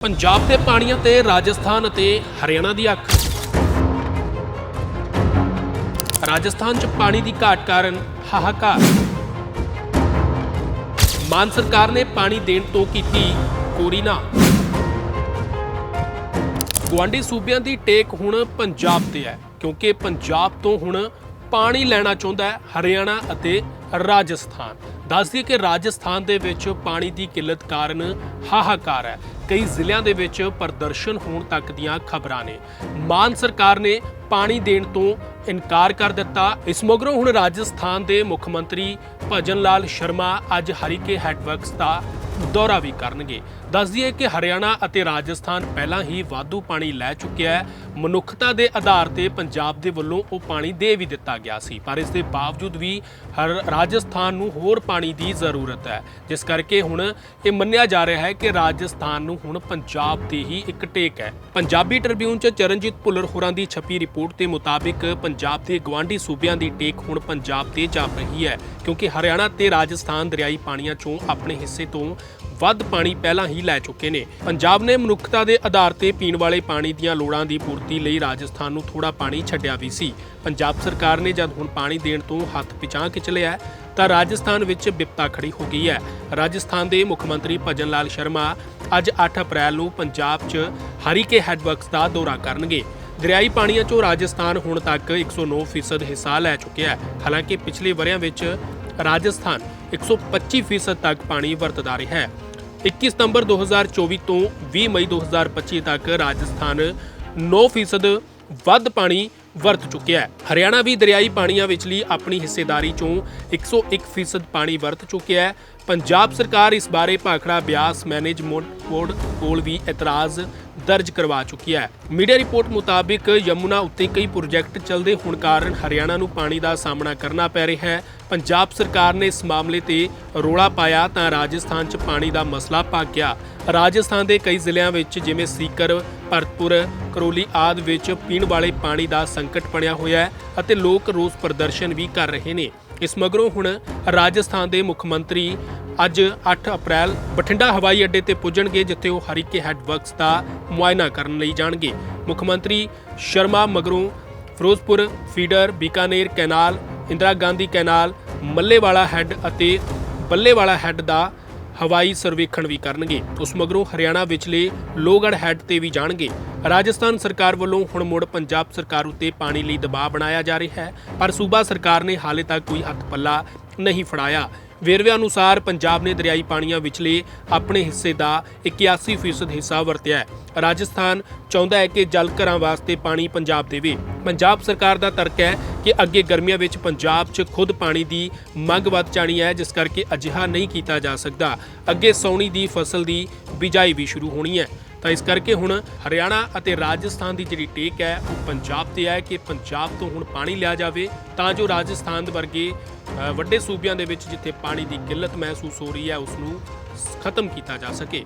ਪੰਜਾਬ ਦੇ ਪਾਣੀਆਂ ਤੇ ਰਾਜਸਥਾਨ ਅਤੇ ਹਰਿਆਣਾ ਦੀ ਅੱਖ। ਰਾਜਸਥਾਨ 'ਚ ਪਾਣੀ ਦੀ ਘਾਟ ਕਾਰਨ ਹਾਹਾਕਾਰ। ਮਾਨ ਸਰਕਾਰ ਨੇ ਪਾਣੀ ਦੇਣ ਤੋਂ ਕੀਤੀ ਕੋਰੀ ਨਾ। ਗੁਆਂਢੀ ਸੂਬਿਆਂ ਦੀ ਟੇਕ ਹੁਣ ਪੰਜਾਬ ਤੇ ਹੈ, ਕਿਉਂਕਿ ਪੰਜਾਬ ਤੋਂ ਹੁਣ ਪਾਣੀ ਲੈਣਾ ਚਾਹੁੰਦਾ ਹੈ ਹਰਿਆਣਾ ਅਤੇ ਰਾਜਸਥਾਨ। ਦੱਸਦੀ ਕਿ ਰਾਜਸਥਾਨ ਦੇ ਵਿੱਚ ਪਾਣੀ ਦੀ ਕਿੱਲਤ ਕਾਰਨ ਹਾਹਾਕਾਰ ਹੈ। ਕਈ ਜ਼ਿਲ੍ਹਿਆਂ ਦੇ ਵਿੱਚ ਪ੍ਰਦਰਸ਼ਨ ਹੋਣ ਤੱਕ ਦੀਆਂ ਖਬਰਾਂ ਨੇ। ਮਾਨ ਸਰਕਾਰ ਨੇ ਪਾਣੀ ਦੇਣ ਤੋਂ ਇਨਕਾਰ ਕਰ ਦਿੱਤਾ। ਇਸ ਮਗਰੋਂ ਹੁਣ ਰਾਜਸਥਾਨ ਦੇ ਮੁੱਖ ਮੰਤਰੀ ਭਜਨ ਲਾਲ ਸ਼ਰਮਾ ਅੱਜ ਹਰੀਕੇ ਹੈਡਵਰਕਸ ਦਾ ਦੌਰਾ ਵੀ ਕਰਨਗੇ। ਦੱਸ ਦਈਏ ਕਿ ਹਰਿਆਣਾ ਅਤੇ ਰਾਜਸਥਾਨ ਪਹਿਲਾਂ ਹੀ ਵਾਧੂ ਪਾਣੀ ਲੈ ਚੁੱਕਿਆ ਹੈ। ਮਨੁੱਖਤਾ ਦੇ ਆਧਾਰ ਤੇ ਪੰਜਾਬ ਦੇ ਵੱਲੋਂ ਉਹ ਪਾਣੀ ਦੇ ਵੀ ਦਿੱਤਾ ਗਿਆ ਸੀ, ਪਰ ਇਸ ਦੇ ਬਾਵਜੂਦ ਵੀ ਹਰ ਰਾਜਸਥਾਨ ਨੂੰ ਹੋਰ ਪਾਣੀ ਦੀ ਜ਼ਰੂਰਤ ਹੈ। ਜਿਸ ਕਰਕੇ ਹੁਣ ਇਹ ਮੰਨਿਆ ਜਾ ਰਿਹਾ ਹੈ ਕਿ ਰਾਜਸਥਾਨ ਨੂੰ ਹੁਣ ਪੰਜਾਬ ਤੇ ਹੀ ਇੱਕ ਟੇਕ ਹੈ। ਪੰਜਾਬੀ ਟ੍ਰਿਬਿਊਨ 'ਚ ਚਰਨਜੀਤ ਭੁੱਲਰ ਹੋਰਾਂ ਦੀ ਛਪੀ ਰਿਪੋਰਟ ਦੇ ਮੁਤਾਬਿਕ ਪੰਜਾਬ ਦੇ ਗਵਾਂਢੀ ਸੂਬਿਆਂ ਦੀ ਟੇਕ ਹੁਣ ਪੰਜਾਬ ਤੇ ਜਾ ਰਹੀ ਹੈ, ਕਿਉਂਕਿ ਹਰਿਆਣਾ ਤੇ ਰਾਜਸਥਾਨ ਦਰਿਆਈ ਪਾਣੀਆਂ 'ਚੋਂ ਆਪਣੇ ਹਿੱਸੇ ਤੋਂ ਵੱਧ ਪਾਣੀ ਪਹਿਲਾਂ ਹੀ ਲੈ ਚੁੱਕੇ ਨੇ। ਪੰਜਾਬ ਨੇ ਮਨੁੱਖਤਾ ਦੇ ਆਧਾਰ ਤੇ ਪੀਣ ਵਾਲੇ ਪਾਣੀ ਦੀਆਂ ਲੋੜਾਂ ਦੀ ਪੂਰਤੀ ਲਈ ਰਾਜਸਥਾਨ ਨੂੰ ਥੋੜਾ ਪਾਣੀ ਛੱਡਿਆ ਵੀ ਸੀ। ਪੰਜਾਬ ਸਰਕਾਰ ਨੇ ਜਦ ਹੁਣ ਪਾਣੀ ਦੇਣ ਤੋਂ ਹੱਥ ਪਿਛਾਂ ਖਿੱਚ ਲਿਆ ਤਾਂ ਰਾਜਸਥਾਨ ਵਿੱਚ ਬਿਪਤਾ ਖੜੀ ਹੋ ਗਈ ਹੈ। ਰਾਜਸਥਾਨ ਦੇ ਮੁੱਖ ਮੰਤਰੀ ਭਜਨ ਲਾਲ ਸ਼ਰਮਾ ਅੱਜ 8 ਅਪ੍ਰੈਲ ਨੂੰ ਪੰਜਾਬ 'ਚ ਹਰੀਕੇ ਹੈਡਵਰਕਸ ਦਾ ਦੌਰਾ ਕਰਨਗੇ। ਦਰਿਆਈ ਪਾਣੀਆਂ 'ਚੋਂ ਰਾਜਸਥਾਨ ਹੁਣ ਤੱਕ 109% ਹਿੱਸਾ ਲੈ ਚੁੱਕਿਆ ਹੈ। ਹਾਲਾਂਕਿ ਪਿਛਲੇ ਵਰਿਆਂ ਵਿੱਚ ਰਾਜਸਥਾਨ 125% ਤੱਕ ਪਾਣੀ ਵਰਤਦਾ ਰਿਹਾ ਹੈ। 21 ਸਤੰਬਰ 2024 ਤੋਂ 20 ਮਈ 2025 ਤੱਕ ਰਾਜਸਥਾਨ 9% ਵੱਧ ਪਾਣੀ ਵਰਤ ਚੁੱਕਿਆ ਹੈ। ਹਰਿਆਣਾ ਵੀ ਦਰਿਆਈ ਪਾਣੀਆਂ ਵਿਚਲੀ ਆਪਣੀ ਹਿੱਸੇਦਾਰੀ ਚੋਂ 101% ਪਾਣੀ ਵਰਤ ਚੁੱਕਿਆ ਹੈ। ਪੰਜਾਬ ਸਰਕਾਰ ਇਸ ਬਾਰੇ ਭਾਖੜਾ ਬਿਆਸ ਮੈਨੇਜਮੈਂਟ ਬੋਰਡ ਕੋਲ ਵੀ ਇਤਰਾਜ਼ ਦਰਜ ਕਰਵਾ ਚੁੱਕੀ ਹੈ। ਮੀਡੀਆ ਰਿਪੋਰਟ ਮੁਤਾਬਿਕ ਯਮੁਨਾ ਉੱਤੇ ਕਈ ਪ੍ਰੋਜੈਕਟ ਚੱਲਦੇ ਹੋਣ ਕਾਰਨ ਹਰਿਆਣਾ ਨੂੰ ਪਾਣੀ ਦਾ ਸਾਹਮਣਾ ਕਰਨਾ ਪੈ ਰਿਹਾ ਹੈ। ਪੰਜਾਬ ਸਰਕਾਰ ਨੇ ਇਸ ਮਾਮਲੇ ਤੇ ਰੋਲਾ ਪਾਇਆ ਤਾਂ ਰਾਜਸਥਾਨ 'ਚ ਪਾਣੀ ਦਾ ਮਸਲਾ ਪੱਕ ਗਿਆ। ਰਾਜਸਥਾਨ ਦੇ ਕਈ ਜ਼ਿਲ੍ਹਿਆਂ ਵਿੱਚ ਜਿਵੇਂ ਸੀਕਰ, ਭਰਤਪੁਰ, ਕਰੋਲੀ ਆਦਿ ਵਿੱਚ ਪੀਣ ਵਾਲੇ ਪਾਣੀ ਦਾ ਸੰਕਟ ਬਣਿਆ ਹੋਇਆ ਹੈ ਅਤੇ ਲੋਕ ਰੋਸ ਪ੍ਰਦਰਸ਼ਨ ਵੀ ਕਰ ਰਹੇ ਨੇ। ਇਸ ਮਗਰੋਂ ਹੁਣ ਰਾਜਸਥਾਨ ਦੇ ਮੁੱਖ ਮੰਤਰੀ ਅੱਜ 8 ਅਪ੍ਰੈਲ ਬਠਿੰਡਾ ਹਵਾਈ ਅੱਡੇ ਤੇ ਪੁੱਜਣਗੇ, ਜਿੱਥੇ ਉਹ ਹਰੀਕੇ ਹੈੱਡ ਵਰਕਸ ਦਾ ਮੁਆਇਨਾ ਕਰਨ ਲਈ ਜਾਣਗੇ। ਮੁੱਖ ਮੰਤਰੀ ਸ਼ਰਮਾ ਮਗਰੋਂ Ferozepur, feeder, Bikaner canal, Indira Gandhi canal, Mallewala head ਅਤੇ ਬੱਲੇਵਾਲਾ ਹੈੱਡ ਦਾ ਹਵਾਈ ਸਰਵੇਖਣ ਵੀ ਕਰਨਗੇ। ਉਸ ਮਗਰੋਂ ਹਰਿਆਣਾ ਵਿਚਲੇ ਲੋਹਗੜ੍ਹ ਹੈੱਡ ਤੇ ਵੀ ਜਾਣਗੇ। ਰਾਜਸਥਾਨ ਸਰਕਾਰ ਵੱਲੋਂ ਹੁਣ ਮੁੜ ਪੰਜਾਬ ਸਰਕਾਰ ਉੱਤੇ ਪਾਣੀ ਲਈ ਦਬਾਅ ਬਣਾਇਆ ਜਾ ਰਿਹਾ ਹੈ, ਪਰ ਸੂਬਾ ਸਰਕਾਰ ਨੇ ਹਾਲੇ ਤੱਕ ਕੋਈ ਹੱਥ ਪੱਲਾ ਨਹੀਂ ਫੜਾਇਆ। ਵੇਰਵਿਆਂ ਅਨੁਸਾਰ ਪੰਜਾਬ ਨੇ ਦਰਿਆਈ ਪਾਣੀਆਂ ਵਿਚਲੇ ਆਪਣੇ ਹਿੱਸੇ ਦਾ 81% ਹਿੱਸਾ ਵਰਤਿਆ ਹੈ। ਰਾਜਸਥਾਨ ਚਾਹੁੰਦਾ ਹੈ ਕਿ ਜਲ ਘਰਾਂ ਵਾਸਤੇ ਪਾਣੀ ਪੰਜਾਬ ਦੇਵੇ। ਪੰਜਾਬ ਸਰਕਾਰ ਦਾ ਤਰਕ ਹੈ ਕਿ ਅੱਗੇ ਗਰਮੀਆਂ ਵਿੱਚ ਪੰਜਾਬ 'ਚ ਖੁਦ ਪਾਣੀ ਦੀ ਮੰਗ ਵੱਧ ਜਾਣੀ ਹੈ, ਜਿਸ ਕਰਕੇ ਅਜਿਹਾ ਨਹੀਂ ਕੀਤਾ ਜਾ ਸਕਦਾ। ਅੱਗੇ ਸੌਣੀ ਦੀ ਫਸਲ ਦੀ ਬਿਜਾਈ ਵੀ ਸ਼ੁਰੂ ਹੋਣੀ ਹੈ। ਤਾਂ ਇਸ ਕਰਕੇ ਹੁਣ ਹਰਿਆਣਾ ਅਤੇ ਰਾਜਸਥਾਨ ਦੀ ਜਿਹੜੀ ਟੇਕ ਹੈ, ਉਹ ਪੰਜਾਬ ਤੇ ਹੈ ਕਿ ਪੰਜਾਬ ਤੋਂ ਹੁਣ ਪਾਣੀ ਲਿਆ ਜਾਵੇ ਤਾਂ ਜੋ ਰਾਜਸਥਾਨ ਵਰਗੇ ਵੱਡੇ ਸੂਬਿਆਂ ਦੇ ਵਿੱਚ ਜਿੱਥੇ ਪਾਣੀ ਦੀ ਕਿੱਲਤ ਮਹਿਸੂਸ ਹੋ ਰਹੀ ਹੈ ਉਸ ਨੂੰ ਖਤਮ ਕੀਤਾ ਜਾ ਸਕੇ।